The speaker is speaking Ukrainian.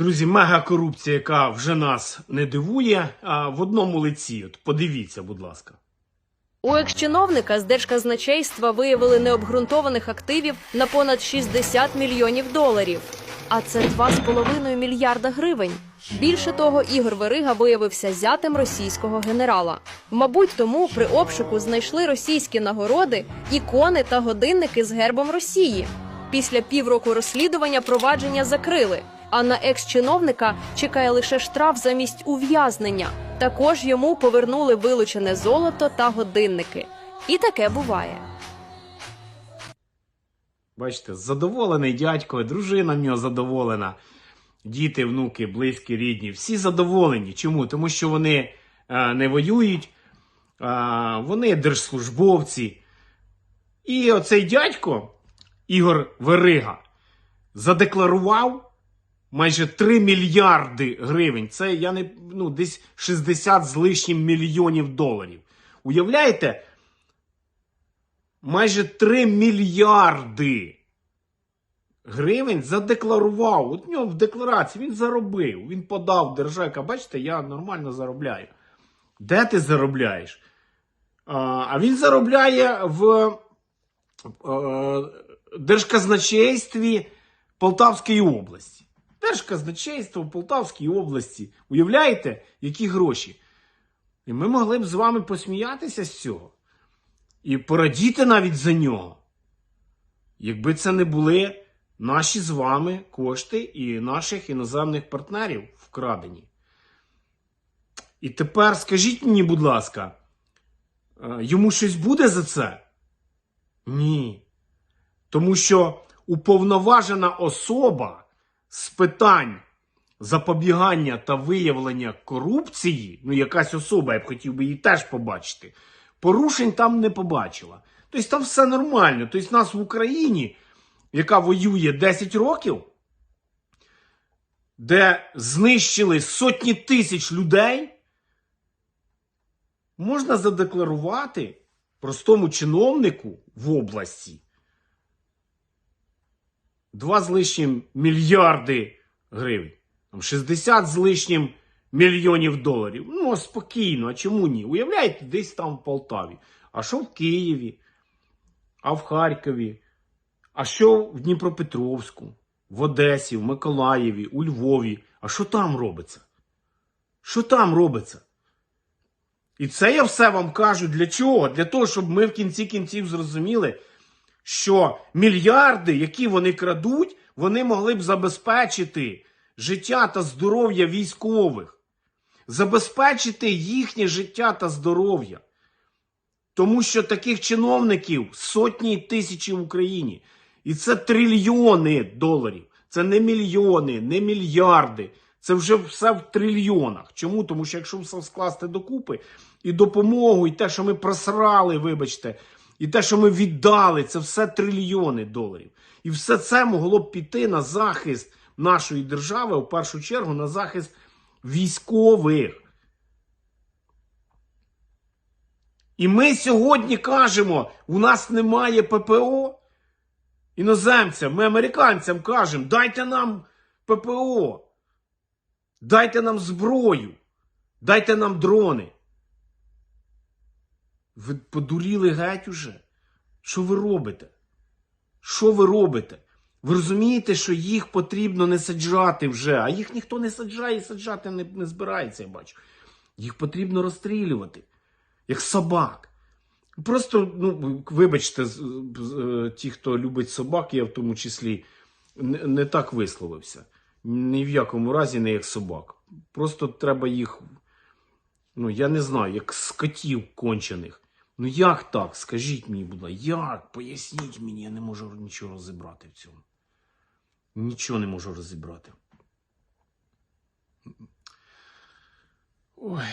Друзі, мега корупція, яка вже нас не дивує, а в одному лиці. От подивіться, будь ласка. У екс-чиновника з держказначейства виявили необґрунтованих активів на понад 60 мільйонів доларів. А це 2,5 мільярда гривень. Більше того, Ігор Верига виявився зятем російського генерала. Мабуть, тому при обшуку знайшли російські нагороди, ікони та годинники з гербом Росії. Після півроку розслідування провадження закрили. А на екс-чиновника чекає лише штраф замість ув'язнення. Також йому повернули вилучене золото та годинники. І таке буває. Бачите, задоволений дядько, дружина в нього задоволена, діти, внуки, близькі, рідні, всі задоволені. Чому? Тому що вони е, не воюють, е, вони держслужбовці. І оцей дядько, Ігор Верига, задекларував майже 3 мільярди гривень. Це я не ну, десь 60 з лишнім мільйонів доларів. Уявляєте? Майже 3 мільярди гривень задекларував. От нього в декларації він заробив. Він подав держака. Бачите, я нормально заробляю. Де ти заробляєш? А, він заробляє в е, Держказначействі Полтавської області. Держказначейство в Полтавській області. Уявляєте, які гроші? І ми могли б з вами посміятися з цього. І порадіти навіть за нього. Якби це не були наші з вами кошти і наших іноземних партнерів вкрадені. І тепер скажіть мені, будь ласка, е, йому щось буде за це? Ні. Тому що уповноважена особа з питань запобігання та виявлення корупції, ну якась особа, я б хотів би її теж побачити, порушень там не побачила. Тобто там все нормально. Тобто нас в Україні, яка воює 10 років, де знищили сотні тисяч людей, можна задекларувати простому чиновнику в області 2 з лишнім мільярди гривень, там 60 з лишнім мільйонів доларів. Ну, спокійно, а чому ні? Уявляєте, десь там в Полтаві. А що в Києві? А в Харкові? А що в Дніпропетровську, в Одесі, в Миколаєві, у Львові? А що там робиться? Що там робиться? І це я все вам кажу для чого? Для того, щоб ми в кінці кінців зрозуміли, що мільярди, які вони крадуть, вони могли б забезпечити життя та здоров'я військових, забезпечити їхнє життя та здоров'я. Тому що таких чиновників сотні тисячі в Україні. І це трильйони доларів. Це не мільйони, не мільярди. Це вже все в трильйонах. Чому? Тому що якщо все скласти докупи, і допомогу, і те, що ми просрали, вибачте, і те, що ми віддали, це все трильйони доларів. І все це могло б піти на захист нашої держави, в першу чергу, на захист військових. І ми сьогодні кажемо, у нас немає ППО. Іноземцям, ми американцям кажемо, дайте нам ППО, дайте нам зброю, дайте нам дрони. Ви подуріли геть уже? Що ви робите? Що ви робите? Ви розумієте, що їх потрібно не саджати вже, а їх ніхто не саджає і саджати не, не збирається, я бачу. Їх потрібно розстрілювати, як собак. Просто, ну, вибачте, е, ті, хто любить собак, я в тому числі не, не так висловився. Ні в якому разі не як собак. Просто треба їх, ну, я не знаю, як скотів кончених. Ну як так? Скажіть мені, будь ласка, як? Поясніть мені, я не можу нічого розібрати в цьому. Нічого не можу розібрати. Ой.